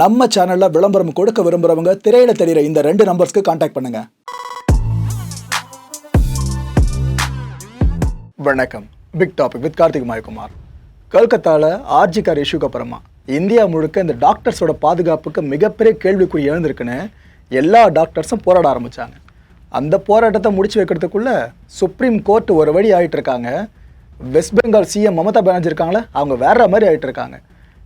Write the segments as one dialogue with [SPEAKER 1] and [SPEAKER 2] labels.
[SPEAKER 1] நம்ம சேனலில் விளம்பரம் கொடுக்க விரும்புறவங்க திரையில தெரிகிற இந்த ரெண்டு நம்பர்ஸ்க்கு காண்டாக்ட் பண்ணுங்க. வணக்கம். Big topic with Karthik Mayakumar. கல்கத்தாவில் ஆர்ஜிகார் இஷ்யூக்கு அப்புறமா இந்தியா முழுக்க இந்த டாக்டர்ஸோட பாதுகாப்புக்கு மிகப்பெரிய கேள்விக்குறி எழுந்திருக்குன்னு எல்லா டாக்டர்ஸும் போராட ஆரம்பித்தாங்க அந்த போராட்டத்தை முடிச்சு வைக்கிறதுக்குள்ள சுப்ரீம் கோர்ட் ஒரு வழி ஆகிட்டு இருக்காங்க. வெஸ்ட் பெங்கால் சிஎம் மமதா பானர்ஜி இருக்காங்களே அவங்க வேற மாதிரி ஆகிட்டு இருக்காங்க.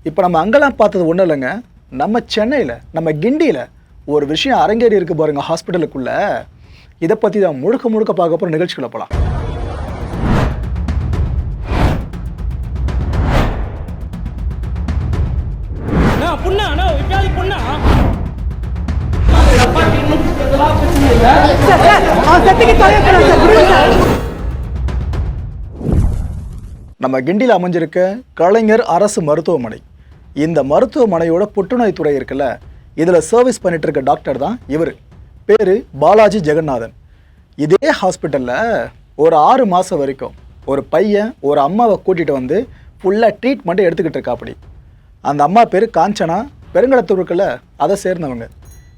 [SPEAKER 1] இப்போ நம்ம அங்கெல்லாம் பார்த்தது ஒன்றும் இல்லைங்க. நம்ம சென்னையில் நம்ம கிண்டியில் ஒரு விஷயம் அரங்கேறி இருக்கு பாருங்க ஹாஸ்பிட்டலுக்குள்ள இதை பற்றி தான் முழுக்க முழுக்க பார்க்க போகிற நிகழ்ச்சிகளை போகலாம் நம்ம கிண்டியில் அமைஞ்சிருக்க கலைஞர் அரசு மருத்துவமனை. இந்த மருத்துவமனையோட புற்றுநோய் துறை இருக்குல்ல இதில் சர்வீஸ் பண்ணிட்டு இருக்க டாக்டர் தான் இவர். பேர் பாலாஜி ஜெகநாதன். இதே ஹாஸ்பிட்டலில் ஒரு ஆறு மாதம் வரைக்கும் ஒரு பையன் ஒரு அம்மாவை கூட்டிகிட்டு வந்து ஃபுல்லாக ட்ரீட்மெண்ட்டை எடுத்துக்கிட்டு இருக்காப்படி அந்த அம்மா பேர் காஞ்சனா பெருங்கலத்தூருக்குள்ள அதை சேர்ந்தவங்க.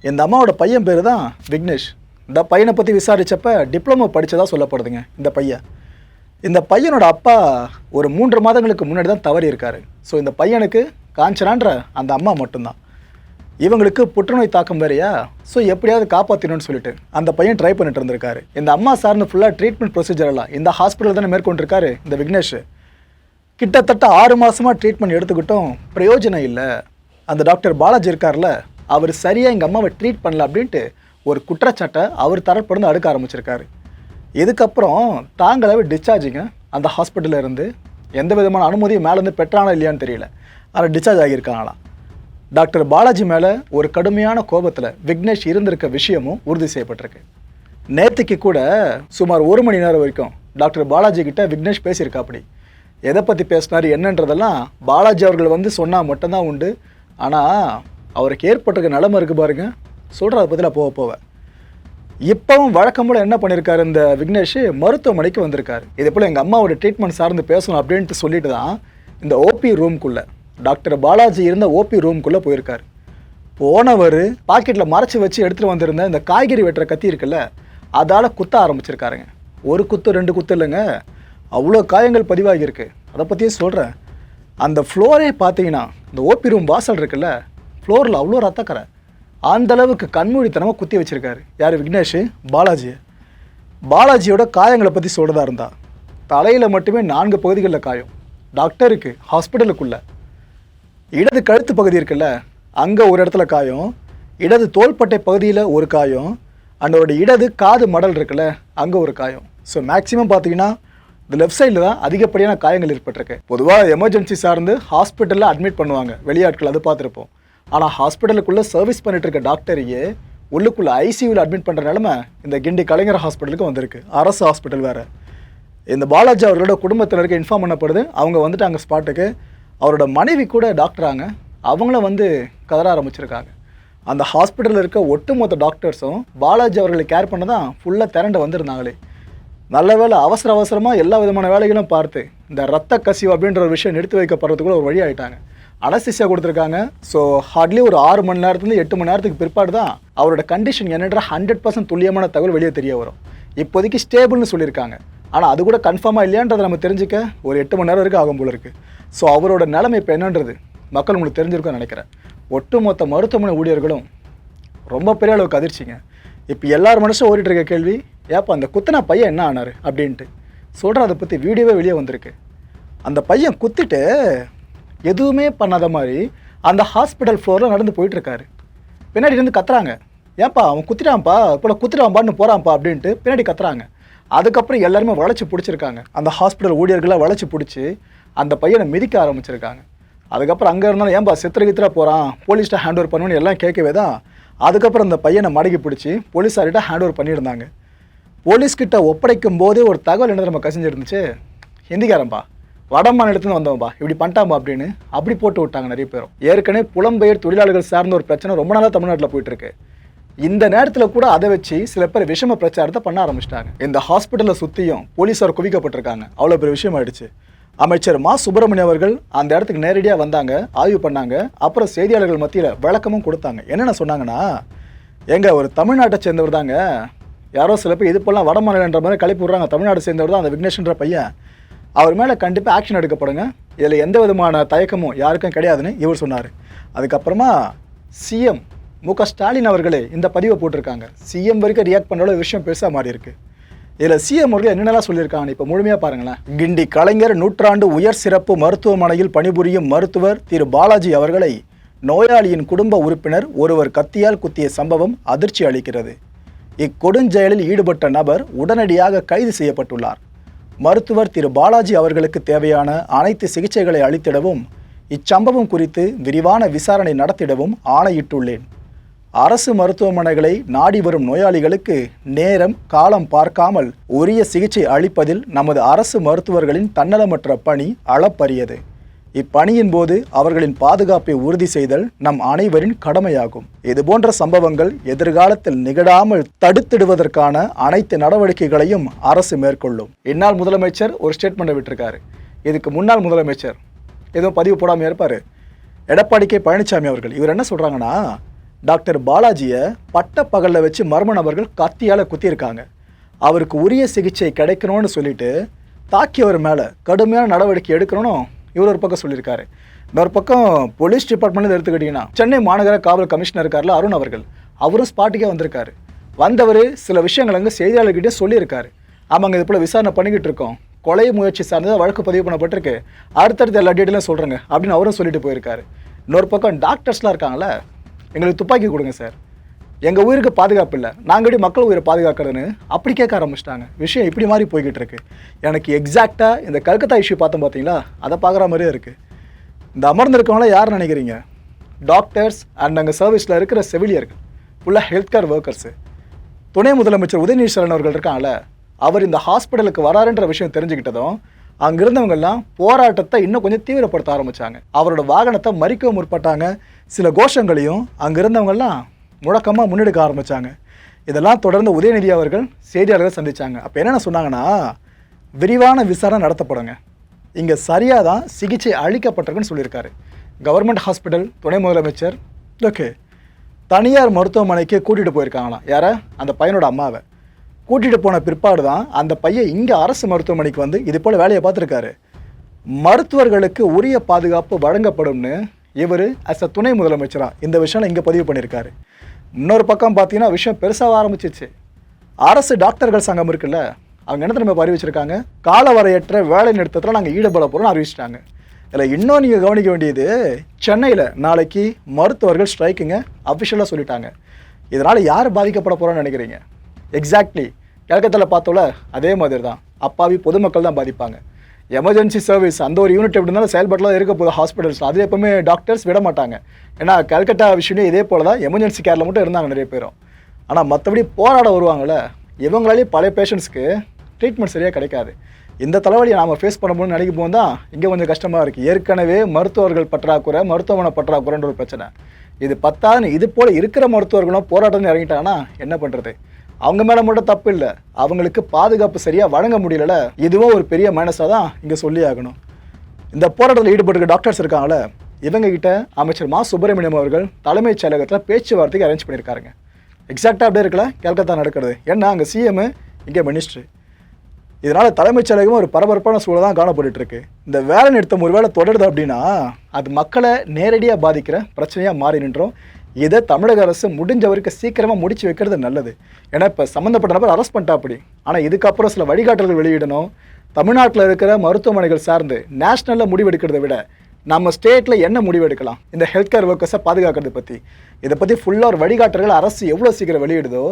[SPEAKER 1] இந்த அம்மாவோட பையன் பேர் தான் விக்னேஷ். இந்த பையனை பற்றி விசாரித்தப்ப டிப்ளமோ படித்ததாக சொல்லப்படுதுங்க இந்த பையன். இந்த பையனோட அப்பா ஒரு மூன்று மாதங்களுக்கு முன்னாடி தான் தவறி இருக்கார் ஸோ இந்த பையனுக்கு காஞ்சனான்ற அந்த அம்மா மட்டும்தான். இவங்களுக்கு புற்றுநோய் தாக்கம் வேறையா? ஸோ எப்படியாவது காப்பாற்றணும்னு சொல்லிட்டு அந்த பையன் ட்ரை பண்ணிட்டு இருந்திருக்காரு. இந்த அம்மா சார்ந்து ஃபுல்லாக ட்ரீட்மெண்ட் ப்ரொசீஜர் எல்லாம் இந்த ஹாஸ்பிட்டல் தானே மேற்கொண்டிருக்காரு இந்த விக்னேஷ். கிட்டத்தட்ட ஆறு மாதமாக ட்ரீட்மெண்ட் எடுத்துக்கிட்டோம் பிரயோஜனம் இல்லை. அந்த டாக்டர் பாலாஜி இருக்கார்ல அவர் சரியாக எங்கள் அம்மாவை ட்ரீட் பண்ணல அப்படின்ட்டு ஒரு குற்றச்சாட்டை அவர் தரப்பிலிருந்து அடுக்க ஆரம்பிச்சிருக்காரு. இதுக்கப்புறம் தாங்களாவே டிஸ்சார்ஜிங்க அந்த ஹாஸ்பிட்டலில் இருந்து எந்த விதமான அனுமதியும் மேலேருந்து பெற்றானா இல்லையான்னு தெரியல. ஆனால் டிஸ்சார்ஜ் ஆகியிருக்காங்களாம் டாக்டர் பாலாஜி மேலே ஒரு கடுமையான கோபத்தில் விக்னேஷ் இருந்திருக்க விஷயமும் உறுதி செய்யப்பட்டிருக்கு. நேற்றுக்கு கூட சுமார் ஒரு மணி நேரம் வரைக்கும் டாக்டர் பாலாஜி கிட்ட விக்னேஷ் பேசியிருக்காப்படி. எதை பற்றி பேசினார் என்னன்றதெல்லாம் பாலாஜி அவர்கள் வந்து சொன்னால் மட்டும்தான் உண்டு. ஆனால் அவருக்கு ஏற்பட்டிருக்க நிலமை இருக்குது பாருங்க. சொல்கிற அதை பற்றி நான் போக. போவேன் இப்பவும் வழக்கம் என்ன பண்ணியிருக்காரு இந்த விக்னேஷ்? மருத்துவமனைக்கு வந்திருக்காரு. இதே போல் எங்கள் அம்மாவோட ட்ரீட்மெண்ட் சார்ந்து பேசணும் அப்படின்ட்டு சொல்லிட்டு தான் இந்த ஓபி ரூம்குள்ளே டாக்டர் பாலாஜி இருந்த ஓபி ரூம்குள்ளே போயிருக்காரு. போனவர் பாக்கெட்டில் மறைச்சி வச்சு எடுத்துகிட்டு வந்திருந்த இந்த காய்கறி வெட்டுற கத்தி இருக்குல்ல அதால் குத்த ஆரம்பிச்சிருக்காருங்க. ஒரு குத்து ரெண்டு குத்து இல்லைங்க. அவ்வளோ காயங்கள் பதிவாகியிருக்கு அதை பற்றியே சொல்கிறேன் அந்த ஃப்ளோரே பார்த்தீங்கன்னா இந்த ஓபி ரூம் வாசல் இருக்குல்ல ஃப்ளோரில் அவ்வளோ ரத்தக்கரை. அந்த அளவுக்கு கண்மூடித்தனமாக குத்தி வச்சுருக்காரு. யார்? விக்னேஷ் பாலாஜி பாலாஜியோட காயங்களை பற்றி சொல்கிறதா இருந்தா தலையில் மட்டுமே நான்கு பகுதிகளில் காயம். டாக்டருக்கு ஹாஸ்பிட்டலுக்குள்ளே இடது கழுத்து பகுதி இருக்குல்ல அங்கே ஒரு இடத்துல காயம். இடது தோள்பட்டை பகுதியில் ஒரு காயம். அண்டோட இடது காது மடல் இருக்குல்ல அங்கே ஒரு காயம். ஸோ மேக்ஸிமம் பார்த்தீங்கன்னா இந்த லெஃப்ட் சைடில் தான் அதிகப்படியான காயங்கள் ஏற்பட்டிருக்கு. பொதுவாக எமர்ஜென்சி சார்ந்து ஹாஸ்பிட்டலில் அட்மிட் பண்ணுவாங்க. வெளியாட்கள் அது பார்த்துருப்போம். ஆனால் ஹாஸ்பிட்டலுக்குள்ளே சர்வீஸ் பண்ணிட்டு இருக்க டாக்டரையே உள்ளுக்குள்ளே ஐசியூவில் அட்மிட் பண்ணுற நிலமை இந்த கிண்டி கலைஞர் ஹாஸ்பிட்டலுக்கு வந்திருக்கு. அரசு ஹாஸ்பிட்டல் வேறு. இந்த பாலாஜி அவர்களோட குடும்பத்தினருக்கு இன்ஃபார்ம் பண்ணப்படுது. அவங்க வந்துட்டாங்க ஸ்பாட்டுக்கு அவரோட மனைவி கூட டாக்டராங்க அவங்களும் வந்து கதற ஆரம்பிச்சிருக்காங்க. அந்த ஹாஸ்பிட்டலில் இருக்க ஒட்டுமொத்த டாக்டர்ஸும் பாலாஜி அவர்களை கேர் பண்ண தான் ஃபுல்லாக திரண்டு வந்திருந்தாங்களே. நல்ல வேலை அவசர அவசரமாக எல்லா விதமான வேலைகளும் பார்த்து இந்த ரத்த கசிவு அப்படின்ற ஒரு விஷயம் நிறுத்தி வைக்கப்படுறதுக்குள்ள ஒரு வழி ஆகிட்டாங்க அனஸ்திசியா கொடுத்துருக்காங்க. ஸோ ஹார்ட்லி ஒரு ஆறு மணி நேரத்துலேருந்து எட்டு மணி நேரத்துக்கு பிற்பாடு தான் அவரோட கண்டிஷன் என்னன்ற ஹண்ட்ரட் பர்சன்ட் துல்லியமான தகவல் வெளியே தெரிய வரும். இப்போதைக்கு ஸ்டேபிள்னு சொல்லியிருக்காங்க. ஆனால் அது கூட கன்ஃபார்மாக இல்லையான்றதை நம்ம தெரிஞ்சுக்க ஒரு எட்டு மணி நேரம் வரைக்கும் ஆகும் போல இருக்குது ஸோ அவரோட நிலைமை இப்போ என்னன்றது மக்கள் உங்களுக்கு தெரிஞ்சிருக்கும்னு நினைக்கிறேன். ஒட்டுமொத்த மருத்துவமனை ஊழியர்களும் ரொம்ப பெரிய அளவுக்கு அதிர்ச்சிங்க. இப்போ எல்லார் மனுஷன் ஓடிட்டு இருக்க கேள்வி ஏப்பா அந்த குத்தின பையன் என்ன ஆனார்? அப்படின்ட்டு. சொல்கிற அதை பற்றி வீடியோவே வெளியே வந்திருக்கு. அந்த பையன் குத்திட்டு எதுவுமே பண்ணாத மாதிரி அந்த ஹாஸ்பிட்டல் ஃப்ளோரில் நடந்து போயிட்டுருக்காரு. பின்னாடி இருந்து கத்துறாங்க. ஏன்ப்பா அவன் குத்திட்டான்ப்பா இப்போ குத்திட்டான்பான்னு போகிறான்ப்பா அப்படின்ட்டு பின்னாடி கத்துறாங்க. அதுக்கப்புறம் எல்லாருமே வளைச்சி பிடிச்சிருக்காங்க. அந்த ஹாஸ்பிட்டல் ஊழியர்களாக வளைச்சி பிடிச்சி அந்த பையனை மிதிக்க ஆரம்பிச்சிருக்காங்க. அதுக்கப்புறம் அங்கே இருந்தாலும் ஏன்பா சித்திர கித்திர போகிறான் போலீஸ்கிட்ட ஹேண்ட் ஓவர் பண்ணுவேன்னு எல்லாம் கேட்கவே தான். அதுக்கப்புறம் அந்த பையனை மடக்கி பிடிச்சி போலீஸார்கிட்ட ஹேண்ட் ஓவர் பண்ணியிருந்தாங்க. போலீஸ்கிட்ட ஒப்படைக்கும் போதே ஒரு தகவல் என்ன நம்ம கசிஞ்சிருந்துச்சு? ஹிந்திக்காரன்பா. வட மாநிலத்துலேருந்து வந்தவன்பா. இப்படி பண்ணிட்டாம்பா அப்படின்னு அப்படி போட்டு விட்டாங்க நிறைய பேரும் ஏற்கனவே புலம்பெயர் தொழிலாளர்கள் சார்ந்த ஒரு பிரச்சனை ரொம்ப நாளாக தமிழ்நாட்டில் போயிட்டு இருக்கு இந்த நேரத்தில் கூட அதை வச்சு சில பேர் விஷம பிரச்சாரத்தை பண்ண ஆரம்பிச்சிட்டாங்க. இந்த ஹாஸ்பிட்டலை சுற்றியும் போலீஸார் குவிக்கப்பட்டிருக்காங்க. அவ்வளோ பெரிய விஷயம் ஆயிடுச்சு. அமைச்சர் மா. சுப்பிரமணியம் அவர்கள் அந்த இடத்துக்கு நேரடியாக வந்தாங்க ஆய்வு பண்ணாங்க அப்புறம் செய்தியாளர்கள் மத்தியில் விளக்கமும் கொடுத்தாங்க. என்னென்ன சொன்னாங்கன்னா எங்கள் ஒரு தமிழ்நாட்டை சேர்ந்தவர் தாங்க. யாரோ சில பேர் இது போலாம் வட மாநிலன்ற மாதிரி கழிப்பு விட்றாங்க. தமிழ்நாடு சேர்ந்தவர் தான் அந்த விக்னேஷ்ன்ற பையன். அவர் மேலே கண்டிப்பாக ஆக்ஷன் எடுக்கப்படுங்க இதில் எந்த விதமான தயக்கமும் யாருக்கும் கிடையாதுன்னு இவர் சொன்னார். அதுக்கப்புறமா சிஎம் மு க ஸ்டாலின் அவர்களே இந்த பதிவை போட்டிருக்காங்க. சிஎம் வரைக்கும் ரியாக்ட் பண்ணுற விஷயம் பெருசாக மாறி இருக்குது இதில் சிஎம் அவர்கள் என்னென்னலாம் சொல்லியிருக்காங்க இப்போ முழுமையாக பாருங்களேன். கிண்டி கலைஞர் நூற்றாண்டு உயர் சிறப்பு மருத்துவமனையில் பணிபுரியும் மருத்துவர் திரு பாலாஜி அவர்களை நோயாளியின் குடும்ப உறுப்பினர் ஒருவர் கத்தியால் குத்திய சம்பவம் அதிர்ச்சி அளிக்கிறது. இக்கொடுஞ்செயலில் ஈடுபட்ட நபர் உடனடியாக கைது செய்யப்பட்டுள்ளார். மருத்துவர் திரு பாலாஜி அவர்களுக்கு தேவையான அனைத்து சிகிச்சைகளை அளித்திடவும் இச்சம்பவம் குறித்து விரிவான விசாரணை நடத்திடவும் ஆணையிட்டுள்ளேன். அரசு மருத்துவமனைகளை நாடி வரும் நோயாளிகளுக்கு நேரம் காலம் பார்க்காமல் உரிய சிகிச்சை அளிப்பதில் நமது அரசு மருத்துவர்களின் தன்னலமற்ற பணி அளப்பரியது. இப்பணியின் போது அவர்களின் பாதுகாப்பை உறுதி செய்தல் நம் அனைவரின் கடமையாகும். இதுபோன்ற சம்பவங்கள் எதிர்காலத்தில் நிகழாமல் தடுத்திடுவதற்கான அனைத்து நடவடிக்கைகளையும் அரசு மேற்கொள்ளும். இந்நாள் முதலமைச்சர் ஒரு ஸ்டேட்மெண்ட் விட்டிருக்காரு. இதுக்கு முன்னாள் முதலமைச்சர் எதுவும் பதிவு போடாமல் இருப்பார். எடப்பாடி கே பழனிசாமி அவர்கள். இவர் என்ன சொல்கிறாங்கன்னா டாக்டர் பாலாஜியை பட்ட பகலில் வச்சு மர்ம நபர்கள் கத்தியால் குத்தியிருக்காங்க. அவருக்கு உரிய சிகிச்சை கிடைக்கணும்னு சொல்லிட்டு தாக்கியவர் மேலே கடுமையான நடவடிக்கை எடுக்கணும்னு இவர் ஒரு பக்கம் சொல்லியிருக்காரு. இன்னொரு பக்கம் போலீஸ் டிபார்ட்மெண்ட்ல எடுத்துக்கிட்டிங்கன்னா சென்னை மாநகர காவல் கமிஷனர் இருக்கார்ல அருண் அவர்கள். அவரும் ஸ்பாட்டுக்கே வந்திருக்காரு. வந்தவர் சில விஷயங்கள் அங்கே செய்தியாளர்கிட்டே சொல்லியிருக்காரு. ஆமாங்க இது போல் விசாரணை பண்ணிக்கிட்டு இருக்கோம். கொலை முயற்சி சார்ந்தது வழக்கு பதிவு பண்ணப்பட்டிருக்கு. அடுத்தடுத்த எல்லா டீட்டெயிலும் சொல்கிறேங்க அப்படின்னு அவரும் சொல்லிட்டு போயிருக்காரு. இன்னொரு பக்கம் டாக்டர்ஸ்லாம் இருக்காங்களே எங்களுக்கு துப்பாக்கி கொடுங்க சார். எங்கள் உயிருக்கு பாதுகாப்பு இல்லை. நாங்கள் எப்படி மக்கள் உயிரை பாதுகாக்கிறதுன்னு அப்படி கேட்க ஆரம்பிச்சிட்டாங்க. விஷயம் இப்படி மாதிரி போய்கிட்டு இருக்கு. எனக்கு எக்ஸாக்டாக இந்த கல்கத்தா இஷ்யூ பார்த்தோம் பார்த்தீங்களா அதை பார்க்குற மாதிரியே இருக்குது இந்த அமர்ந்திருக்கவங்கள யார் நினைக்கிறீங்க? டாக்டர்ஸ் அண்ட் அங்கே சர்வீஸில் இருக்கிற செவிலியர்கள். ஃபுல்லாக ஹெல்த் கேர் ஒர்க்கர்ஸு துணை முதலமைச்சர் உதயநீஸ்வரன் அவர்கள் இருக்காங்கல்ல அவர் இந்த ஹாஸ்பிட்டலுக்கு வராருன்ற விஷயம் தெரிஞ்சுக்கிட்டதும் அங்கிருந்தவங்கெல்லாம் போராட்டத்தை இன்னும் கொஞ்சம் தீவிரப்படுத்த ஆரம்பிச்சாங்க. அவரோட வாகனத்தை மறிக்க முற்பட்டாங்க. சில கோஷங்களையும் அங்கிருந்தவங்கெல்லாம் முழக்கமாக முன்னெடுக்க ஆரம்பிச்சாங்க. இதெல்லாம் தொடர்ந்து உதயநிதி அவர்கள் செய்தியாளர்கள் சந்தித்தாங்க அப்போ என்னென்ன சொன்னாங்கன்னா விரிவான விசாரணை நடத்தப்படுங்க. இங்கே சரியாக தான் சிகிச்சை அளிக்கப்பட்டிருக்குன்னு சொல்லியிருக்காரு. கவர்மெண்ட் ஹாஸ்பிட்டல் துணை முதலமைச்சர் ஓகே. தனியார் மருத்துவமனைக்கு கூட்டிகிட்டு போயிருக்காங்களாம். யாரை? அந்த பையனோட அம்மாவை. கூட்டிகிட்டு போன பிற்பாடு தான் அந்த பையன் இங்கே அரசு மருத்துவமனைக்கு வந்து இது போல் வேலையை பார்த்துருக்காரு. மருத்துவர்களுக்கு உரிய பாதுகாப்பு வழங்கப்படும்னு இவர் அஸ் அ துணை முதலமைச்சராக இந்த விஷயம் இங்கே பதிவு பண்ணியிருக்காரு. இன்னொரு பக்கம் பார்த்தீங்கன்னா விஷயம் பெருசாக ஆரம்பிச்சிச்சு. அரசு டாக்டர்கள் சங்கம் இருக்குல்ல அவங்க என்ன நம்ம அறிவிச்சிருக்காங்க காலவரையற்ற வேலை நிறுத்தத்தில் நாங்கள் ஈடுபட போகிறோம்னு அறிவிச்சிட்டாங்க. இதில் இன்னும் நீங்கள் கவனிக்க வேண்டியது சென்னையில் நாளைக்கு மருத்துவர்கள் ஸ்ட்ரைக்குங்க அஃபிஷியலாக சொல்லிட்டாங்க. இதனால் யார் பாதிக்கப்பட போகிறோன்னு நினைக்கிறீங்க? எக்ஸாக்ட்லி கிழக்கத்தில் பார்த்தோல அதே மாதிரி தான் அப்பாவி பொதுமக்கள் தான் பாதிப்பாங்க. எமர்ஜென்சி சர்வீஸ் அந்த ஒரு யூனிட் எப்படி இருந்தாலும் செயல்பாட்டில் இருக்க போகுது ஹாஸ்பிட்டல்ஸ் அது எப்பவுமே டாக்டர்ஸ் விட மாட்டாங்க. ஏன்னா கல்கட்டா விஷயம் இதே போல தான் எமர்ஜென்சி கேரில் மட்டும் இருந்தாங்க நிறைய பேரும். ஆனால் மற்றபடி போராட வருவாங்கள்ல இவங்களாலேயும் பழைய பேஷண்ட்ஸ்க்கு ட்ரீட்மெண்ட் சரியாக கிடைக்காது. இந்த தலைவலியை நாம் ஃபேஸ் பண்ணணும்னு நினைக்கும் போது தான் இங்கே கொஞ்சம் கஷ்டமாக இருக்குது ஏற்கனவே மருத்துவர்கள் பற்றாக்குறை மருத்துவமனை பற்றாக்குறைன்ற ஒரு பிரச்சனை. இது பத்தாதுன்னு இது போல் இருக்கிற மருத்துவர்களும் போராட்டம்னு இறங்கிட்டாங்கன்னா என்ன பண்ணுறது அவங்க மேலே மட்டும் தப்பு இல்லை. அவங்களுக்கு பாதுகாப்பு சரியாக வழங்க முடியல இதுவும் ஒரு பெரிய மைனஸாக தான் இங்கே சொல்லி ஆகணும். இந்த போராட்டத்தில் ஈடுபட்டிருக்க டாக்டர்ஸ் இருக்காங்களே இவங்க கிட்ட அமைச்சர் மா. சுப்பிரமணியம் அவர்கள் தலைமைச் செயலகத்தில் பேச்சுவார்த்தைக்கு அரேஞ்ச் பண்ணியிருக்காருங்க. எக்ஸாக்டாக அப்படியே இருக்கல கல்கத்தா நடக்கிறது. ஏன்னா அங்கே சிஎம் இங்கே மினிஸ்ட்ரி இதனால் தலைமைச் செயலகம் ஒரு பரபரப்பான சூழல் தான் காணப்பட்டுருக்கு இந்த வேலை நிறுத்தம் ஒரு வேலை தொடருது அப்படின்னா அது மக்களை நேரடியாக பாதிக்கிற பிரச்சனையாக மாறி நின்றோம். இதை தமிழக அரசு முடிஞ்ச வரைக்கும் சீக்கிரமாக முடிச்சு வைக்கிறது நல்லது. ஏன்னா இப்போ சம்மந்தப்பட்ட நபர் அரெஸ்ட் பண்ணிட்டா அப்படி. ஆனால் இதுக்கப்புறம் சில வழிகாட்டல்கள் வெளியிடணும். தமிழ்நாட்டில் இருக்கிற மருத்துவமனைகள் சார்ந்து நேஷ்னலில் முடிவெடுக்கிறத விட நம்ம ஸ்டேட்டில் என்ன முடிவெடுக்கலாம்? இந்த ஹெல்த் கேர் ஒர்க்கர்ஸை பாதுகாக்கிறது பற்றி இதை பற்றி ஃபுல்லாக ஒரு வழிகாட்டல்கள் அரசு எவ்வளோ சீக்கிரம் வெளியிடுதோ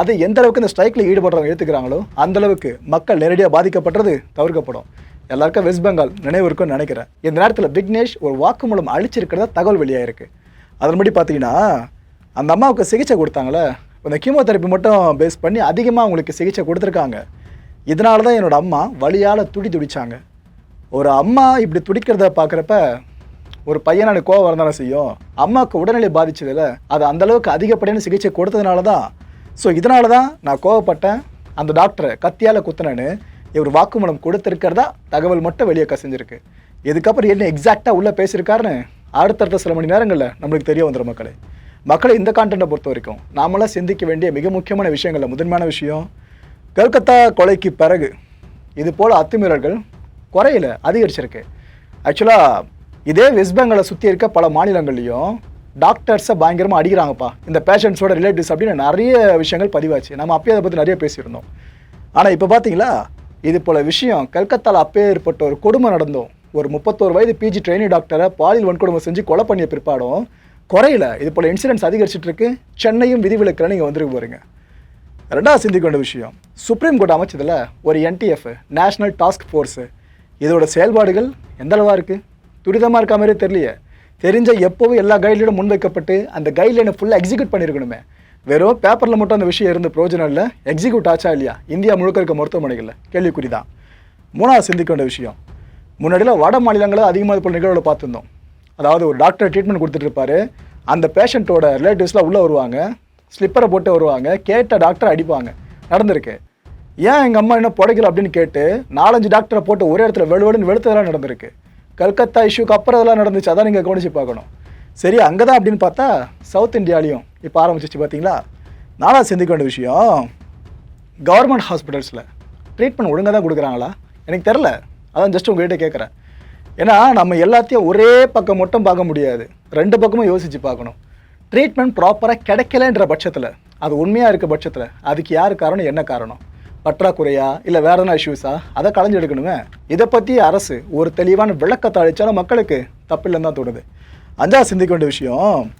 [SPEAKER 1] அது எந்த அளவுக்கு இந்த ஸ்ட்ரைக்கில் ஈடுபடுறவங்க எடுத்துக்கிறாங்களோ அந்த அளவுக்கு மக்கள் நேரடியாக பாதிக்கப்படுறது தவிர்க்கப்படும். எல்லாருக்கும் வெஸ்ட் பெங்கால் நினைவு இருக்கும்னு நினைக்கிறேன். இந்த நேரத்தில் விக்னேஷ் ஒரு வாக்குமூலம் அழிச்சிருக்கிறதா தகவல் வெளியாயிருக்கு. அதன்படி பார்த்தீங்கன்னா அந்த அம்மாவுக்கு சிகிச்சை கொடுத்தாங்களே அந்த கீமோதெரப்பி மட்டும் பேஸ் பண்ணி அதிகமாக அவங்களுக்கு சிகிச்சை கொடுத்துருக்காங்க. இதனால தான் என்னோடய அம்மா வலியால் துடி துடிச்சாங்க. ஒரு அம்மா இப்படி துடிக்கிறத பார்க்குறப்ப ஒரு பையனான கோவம் வரதானே செய்யும்? அம்மாவுக்கு உடல்நிலை பாதிச்சதில் அது அந்தளவுக்கு அதிகப்படியான சிகிச்சை கொடுத்ததுனால தான் ஸோ இதனால தான் நான் கோவப்பட்டேன். அந்த டாக்டரை கத்தியால் குத்துனேன்னு இவர் வாக்குமூலம் கொடுத்துருக்கிறதா தகவல் மட்டும் வெளியே கசிஞ்சிருக்கு. இதுக்கப்புறம் என்ன எக்ஸாக்டாக உள்ளே பேசியிருக்காருன்னு அடுத்தடுத்த சில மணி நேரங்களில் நம்மளுக்கு தெரிய வந்துடும் மக்களே. மக்களை இந்த கான்டென்ட்டை பொறுத்த வரைக்கும் நாமெல்லாம் சிந்திக்க வேண்டிய மிக முக்கியமான விஷயங்களில் முதன்மையான விஷயம் கல்கத்தா கொலைக்கு பிறகு இது போல் அத்துமீறல்கள் குறையில அதிகரிச்சிருக்கு. ஆக்சுவலாக இதே வெஸ்ட் பெங்காலை சுற்றி இருக்க பல மாநிலங்கள்லையும் டாக்டர்ஸை பயங்கரமாக அடிக்கிறாங்கப்பா. இந்த பேஷண்ட்ஸோட ரிலேட்டிவ்ஸ் அப்படின்னு நிறைய விஷயங்கள் பதிவாச்சு. நம்ம அப்பயே அதை பற்றி நிறைய பேசியிருந்தோம். ஆனால் இப்போ பார்த்தீங்களா இது போல விஷயம் கல்கத்தாவில் அப்பே ஏற்பட்ட ஒரு கொடுமை நடந்தோம். ஒரு முப்பத்தோரு வயது பிஜி ட்ரெயினி டாக்டரை பாலியல் வன்கொடுமை செஞ்சு கொலை பண்ணிய பிற்பாடும் குறையில இது போல் இன்சிடென்ட்ஸ் அதிகரிச்சுட்டு இருக்கு. சென்னையும் விதிவிலக்கில் நீங்கள் வந்துருக்கு போறீங்க. ரெண்டாவது சிந்திக்க வேண்டிய விஷயம். சுப்ரீம் கோர்ட் அமைச்சதில் ஒரு என்டிஎஃப் நேஷனல் டாஸ்க் ஃபோர்ஸு இதோட செயல்பாடுகள் எந்தளவாக இருக்குது துரிதமாக இருக்க மாதிரியே தெரியலையே. தெரிஞ்ச எப்போவும் எல்லா கைட்லைனும் முன்வைக்கப்பட்டு அந்த கைட்லைனை ஃபுல்லாக எக்ஸிக்யூட் பண்ணியிருக்கணுமே வெறும் பேப்பரில் மட்டும் அந்த விஷயம் இருந்து பிரோஜனம் இல்லை. எக்ஸிக்யூட் ஆச்சா இல்லையா? இந்தியா முழுக்க இருக்க மருத்துவமனைகளில். கேள்விக்குறி தான் மூணாவது சிந்திக்க வேண்டிய விஷயம். முன்னாடியில் வட மாநிலங்களில் அதிகமாக இது நிகழ்வுகளை பார்த்துருந்தோம். அதாவது ஒரு டாக்டர் ட்ரீட்மெண்ட் கொடுத்துட்டு அந்த பேஷண்ட்டோட ரிலேட்டிவ்ஸ்லாம் உள்ளே வருவாங்க. ஸ்லிப்பரை போட்டு வருவாங்க. கேட்ட டாக்டரை அடிப்பாங்க. நடந்திருக்கு. ஏன் எங்கள் அம்மா என்ன புடைக்கல அப்படின்னு கேட்டு நாலஞ்சு டாக்டரை போட்டு ஒரே இடத்துல வெளுவெடுன்னு வெளுத்ததெல்லாம் நடந்திருக்கு. கல்கத்தா இஷ்யூக்கு அப்புறம் இதெல்லாம் நடந்துச்சு. அதான் நீங்கள் கவனிச்சு பார்க்கணும். சரி அங்கே தான் அப்படின்னு பார்த்தா சவுத் இந்தியாலையும் இப்போ ஆரம்பிச்சிச்சு பார்த்தீங்களா? நானாக சிந்திக்க வேண்டிய விஷயம் கவர்மெண்ட் ஹாஸ்பிட்டல்ஸில் ட்ரீட்மெண்ட் ஒழுங்காக தான் கொடுக்குறாங்களா? எனக்கு தெரில அதான் ஜஸ்ட் உங்ககிட்ட கேட்குறேன் ஏன்னா நம்ம எல்லாத்தையும் ஒரே பக்கம் மட்டும் பார்க்க முடியாது. ரெண்டு பக்கமும் யோசித்து பார்க்கணும். ட்ரீட்மெண்ட் ப்ராப்பராக கிடைக்கலன்ற பட்சத்தில் அது உண்மையாக இருக்க பட்சத்தில் அதுக்கு யார் காரணம் என்ன காரணம்? பற்றாக்குறையா இல்லை வேறு எதனா இஷ்யூஸா அதை களைஞ்சு இதை பற்றி அரசு ஒரு தெளிவான விளக்கத்தை அளித்தாலும் மக்களுக்கு தப்பில்லைன்னு தான் தோணுது. அஞ்சாவது சிந்திக்க வேண்டிய விஷயம்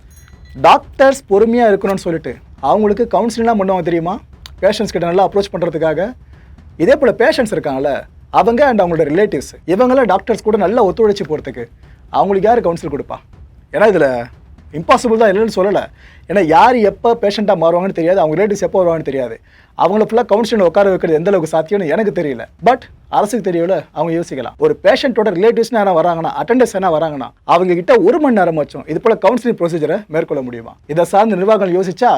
[SPEAKER 1] டாக்டர்ஸ் பொறுமையாக இருக்கணும்னு சொல்லிட்டு அவங்களுக்கு கவுன்சிலிங்லாம் பண்ணுவாங்க தெரியுமா? பேஷண்ட்ஸ் கிட்ட நல்லா அப்ரோச் பண்ணுறதுக்காக இதே போல் பேஷண்ட்ஸ் இருக்காங்கல்ல அவங்க அண்ட் அவங்களோட ரிலேட்டிவ்ஸ் இவங்களாம் டாக்டர்ஸ் கூட நல்லா ஒத்துழைச்சி போகிறதுக்கு அவங்களுக்கு யார் கவுன்சில் கொடுப்பா? ஏன்னா இதில் இம்பாசிபிள் தான் இல்லைன்னு சொல்லலை. ஏன்னா யார் எப்போ பேஷண்ட்டாக மாறுவாங்கன்னு தெரியாது அவங்க ரிலேட்டிவ்ஸ் எப்போ வருவாங்கன்னு தெரியாது. அவங்கள ஃபுல்லாக கவுன்சிலில் உட்கார வைக்கிறது எந்த அளவுக்கு சாத்தியம்னு எனக்கு தெரியல. பட் அரசுக்கு தெரியல அவங்க யோசிக்கலாம். ஒரு பேஷண்ட்டோட ரிலேட்டிவ்ஸ் யாரும் வராங்கன்னா அட்டண்டன்ஸ் என்ன வராங்கன்னா அவங்க கிட்ட ஒரு மணி நேரம் வச்சும் இது போல் கவுன்சிலிங் ப்ரொசீஜரை மேற்கொள்ள முடியுமா? இதை சார்ந்த நிர்வாகங்கள் யோசிச்சா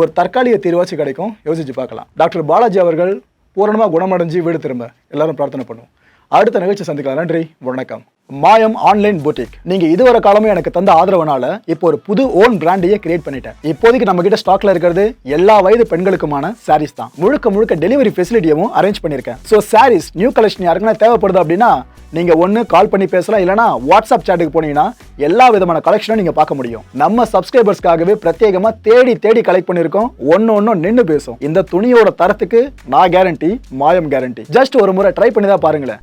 [SPEAKER 1] ஒரு தற்காலிக தீர்வாச்சு கிடைக்கும். யோசிச்சு பார்க்கலாம். டாக்டர் பாலாஜி அவர்கள் பூரணமாக குணமடைஞ்சு வீடு திரும்ப. எல்லாரும் பிரார்த்தனை பண்ணுவோம். அடுத்த நிகழ்ச்சி சந்திக்கலாம். நன்றி. வணக்கம். மாயம் ஆன்லைன் boutique. நீங்க இதுவரை காலமும் எனக்கு தந்த ஆதரவுனால இப்போ ஒரு புது ஓன் பிராண்டையே கிரியேட் பண்ணிட்டேன். இப்போதைக்கு நம்ம கிட்ட ஸ்டாக்ல இருக்கிறது எல்லா வயது பெண்களுக்குமான சாரீஸ் தான். முழுக்க முழுக்க டெலிவரி ஃபெசிலிட்டியும் அரேஞ்ச் பண்ணியிருக்கேன். ஸோ சாரீஸ் நியூ கலெக்ஷன் யாருக்குன்னா தேவைப்படுது அப்படின்னா நீங்க ஒன்று கால் பண்ணி பேசலாம் இல்லைனா வாட்ஸ்அப் சாட்டுக்கு போனீங்கன்னா எல்லா விதமான கலெக்ஷனும் நீங்க பார்க்க முடியும். நம்ம சப்ஸ்கிரைபர்ஸ்க்காகவே பிரத்யேகமா தேடி தேடி கலெக்ட் பண்ணியிருக்கோம். ஒன்று ஒன்றும் நின்று பேசும். இந்த துணியோட தரத்துக்கு நான் கேரண்டி மாயம் கேரண்டி ஜஸ்ட் ஒரு முறை ட்ரை பண்ணி தான் பாருங்களேன்.